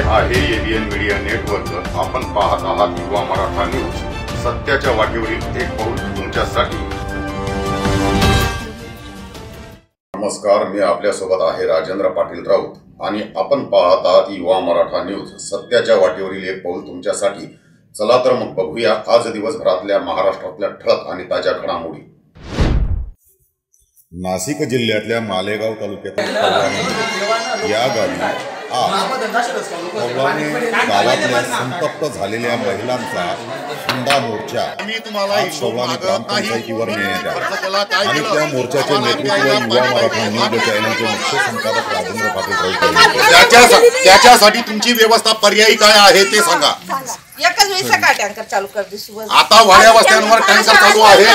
आहे ABN media network आपण पाहत आहात युवा मराठा न्यूज सत्याच्या वाटेवरील एक पाऊल तुमच्यासाठी. नमस्कार मी आपल्यासोबत आहे राजेंद्र पाटील राऊत. आणि आपण पाहत आहात युवा मराठा न्यूज सत्याच्या वाटेवरील एक पाऊल तुमच्यासाठी. चला तर मग बघूया आज दिवसभरातल्या महाराष्ट्रातल्या ठळक आणि ताज्या घडामोडी. नाशिक जिल्ह्यातल्या मालेगाव तालुक्यातील या गावी संतप्त झालेल्या महिलांचा हुंडा मोर्चा ग्रामपंचायतीवर. नेण्यात आला आणि? त्या मोर्चाचे नेतृत्व युवा? मराठा न्यूज चॅनलचे मुख्य संपादक राजेंद्र पाटील त्याच्यासाठी तुमची व्यवस्था पर्यायी काय आहे ते सांगा एकच वेळी सकाळ टँकर चालू कर दिसू आता वाड्या वस्त्यांवर टँकर चालू आहे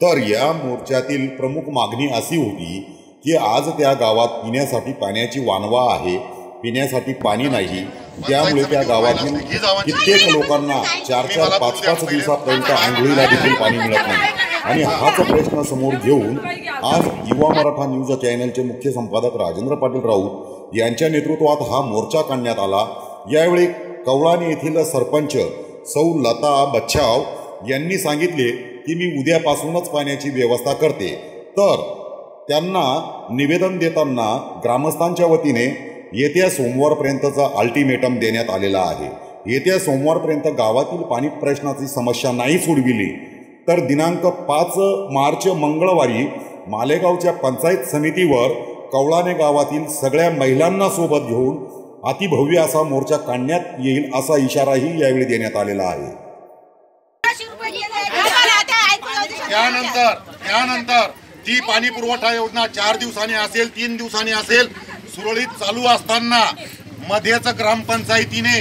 तर या मोर्चातील प्रमुख मागणी अशी होती की आज त्या गावात पिण्यासाठी पाण्याची वानवा आहे. पिण्यासाठी पाणी नाही. त्यामुळे त्या गावातील कित्येक लोकांना चार चार पाच पाच दिवसापर्यंत आंघोळीला देखील पाणी मिळत नाही. आणि हाच प्रश्न समोर घेऊन आज युवा मराठा न्यूज चॅनलचे मुख्य संपादक राजेंद्र पाटील राऊत यांच्या नेतृत्वात हा मोर्चा काढण्यात आला. यावेळी कवळाने येथील सरपंच सौ लता बच्छाव यांनी सांगितले की मी उद्यापासूनच पाण्याची व्यवस्था करते. तर त्यांना निवेदन देताना ग्रामस्थांच्या वतीने येत्या सोमवारपर्यंतचा अल्टिमेटम देण्यात आलेला आहे. येत्या सोमवारपर्यंत गावातील पाणी प्रश्नाची समस्या नाही सोडविली. तर दिनांक पाच मार्च मंगळवारी मालेगावच्या पंचायत समितीवर कवळाने गावातील सगळ्या महिलांना सोबत घेऊन अतिभव्य असा मोर्चा काढण्यात येईल असा इशाराही यावेळी देण्यात आलेला आहे. त्यानंतर त्यानंतर ती पाणी पुरवठा योजना चार दिवसांनी असेल तीन दिवसांनी असेल सुरळीत चालू असताना मध्येच ग्रामपंचायतीने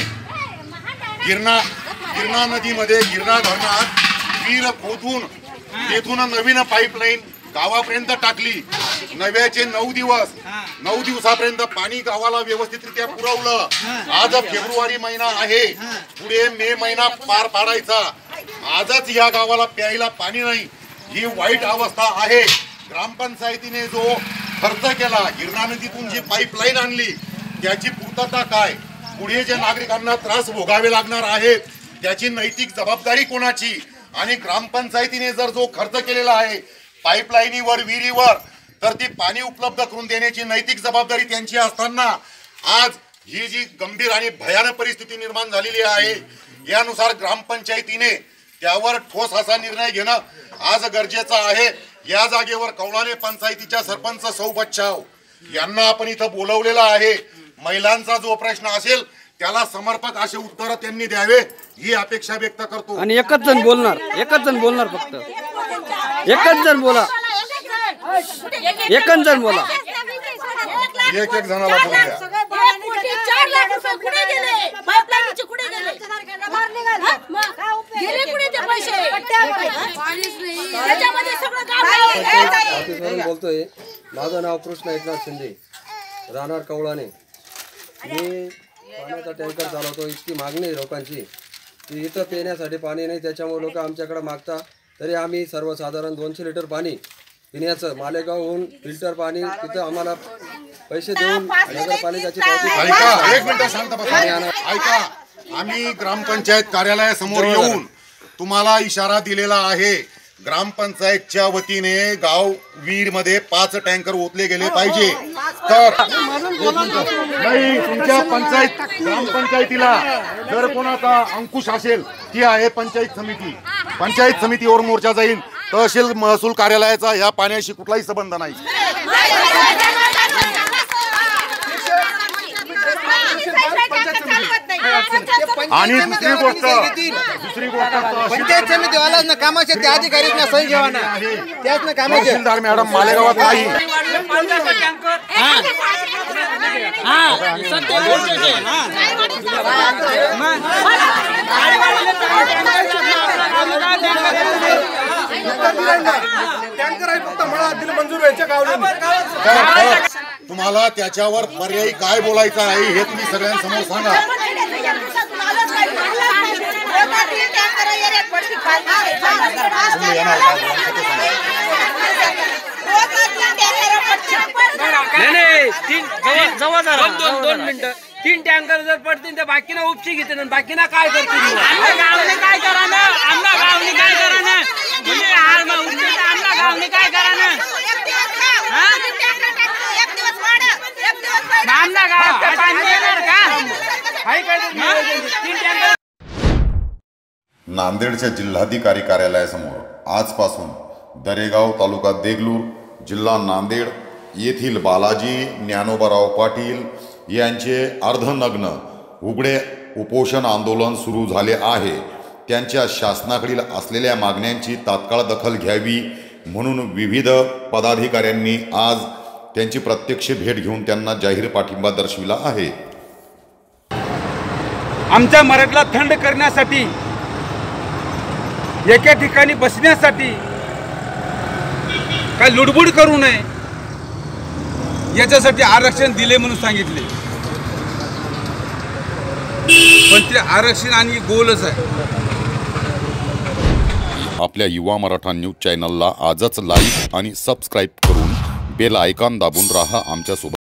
गिरणा गिरणा नदीमध्ये गिरणा धरणात वीर खोदून तेथून नवीन पाईपलाईन गावापर्यंत टाकली. नव्याचे नऊ दिवस नऊ दिवसापर्यंत पाणी गावाला व्यवस्थितरित्या पुरवलं. आज फेब्रुवारी महिना आहे. पुढे मे महिना पार पाडायचा. आजच या गावाला प्यायला पाणी नाही. ही वाईट अवस्था आहे. ग्रामपंचायतीने जो खर्च केला गिरणा नदीतून जी पाईपलाईन आणली त्याची पूर्तता काय? पुढे जे नागरिकांना त्रास भोगावे लागणार आहेत त्याची नैतिक जबाबदारी कोणाची? आणि ग्रामपंचायतीने जर जो खर्च केलेला आहे पाईपलाईनीवर विहिरीवर तर ती पाणी उपलब्ध करून देण्याची नैतिक जबाबदारी त्यांची असताना आज ही जी गंभीर आणि भयानक परिस्थिती निर्माण झालेली आहे यानुसार ग्रामपंचायतीने त्यावर ठोस असा निर्णय घेणं आज गरजेचं आहे. या जागेवर कवळाने पंचायतीच्या सरपंच सौ बच्छाव यांना आपण इथं बोलवलेलं आहे महिलांचा जो प्रश्न असेल त्याला समर्पक असे उत्तर त्यांनी द्यावे ही अपेक्षा व्यक्त करतो आणि एकच जण बोलणार एकच जण बोलणार फक्त एकच जण बोला एकच जण बोला एक एक जणाला बोलू द्या चार लाख रुपये कुठे गेले पाईपलाईनचे कुठे गेले गेले कुठे ते पैसे त्याच्यामध्ये सगळं गाव ऑफिसवरून बोलतोय माझं नाव कृष्ण एकनाथ शिंदे राहणार कवळाने मी पाण्याचा टँकर चालवतो इतकी मागणी आहे लोकांची की इथं पिण्यासाठी पाणी नाही त्याच्यामुळे लोक आमच्याकडे मागता तरी आम्ही सर्वसाधारण दोनशे लिटर पाणी पिण्याचं मालेगावहून फिल्टर पाणी तिथं आम्हाला पैसे देऊन नगरपालिकाची पावती एक मिनिट शांत बसा. ऐका आम्ही ग्रामपंचायत कार्यालयासमोर येऊन तुम्हाला इशारा दिलेला आहे. ग्रामपंचायतच्या वतीने गाव वीरमध्ये पाच टँकर ओतले गेले पाहिजे. तर नाही तुमच्या पंचायत ग्रामपंचायतीला जर कोणाचा अंकुश असेल ती आहे पंचायत समिती. पंचायत समितीवर मोर्चा जाईल. तहसील महसूल कार्यालयाचा या पाण्याशी कुठलाही संबंध नाही. आणि दुसरी गोष्ट दुसरी गोष्ट पंचायत समिती वाला ना कामाचे ते अधिकारी ना सही घ्यावा ना त्याच ना कामाचे तहसीलदार मॅडम मालेगावात नाही. तुम्हाला त्याच्यावर पर्यायी काय बोलायचं आहे हे तुम्ही सगळ्यांसमोर सांगा. नाही नाही तीन तीन- दोन दोन दोन मिनिटं. तीन टँकर जर पडतील तर बाकीना उपची घेते आणि बाकीना काय करतील? गावने काय करा ना आमना गावने काय करा ना म्हणजे आमना गावने काय करा ना आमना गावात काय पाणी येणार का? तीन नांदेडच्या जिल्हाधिकारी कार्यालयासमोर आजपासून दरेगाव तालुका देगलूर जिल्हा नांदेड येथील बालाजी ज्ञानोबाराव पाटील यांचे अर्धनग्न उघडे उपोषण आंदोलन सुरू झाले आहे. त्यांच्या शासनाकडील असलेल्या मागण्यांची तात्काळ दखल घ्यावी म्हणून विविध पदाधिकाऱ्यांनी आज त्यांची प्रत्यक्ष भेट घेऊन त्यांना जाहीर पाठिंबा दर्शविला आहे. आमच्या मराठीला थंड करण्यासाठी एका ठिकाणी बसण्यासाठी काय लुडबुड करू नये याच्यासाठी आरक्षण दिले म्हणून सांगितले. पण ते आरक्षण आणि गोलच आहे. आपल्या युवा मराठा न्यूज चॅनलला आजच लाईक आणि सबस्क्राईब करून बेल आयकॉन दाबून राहा आमच्यासोबत.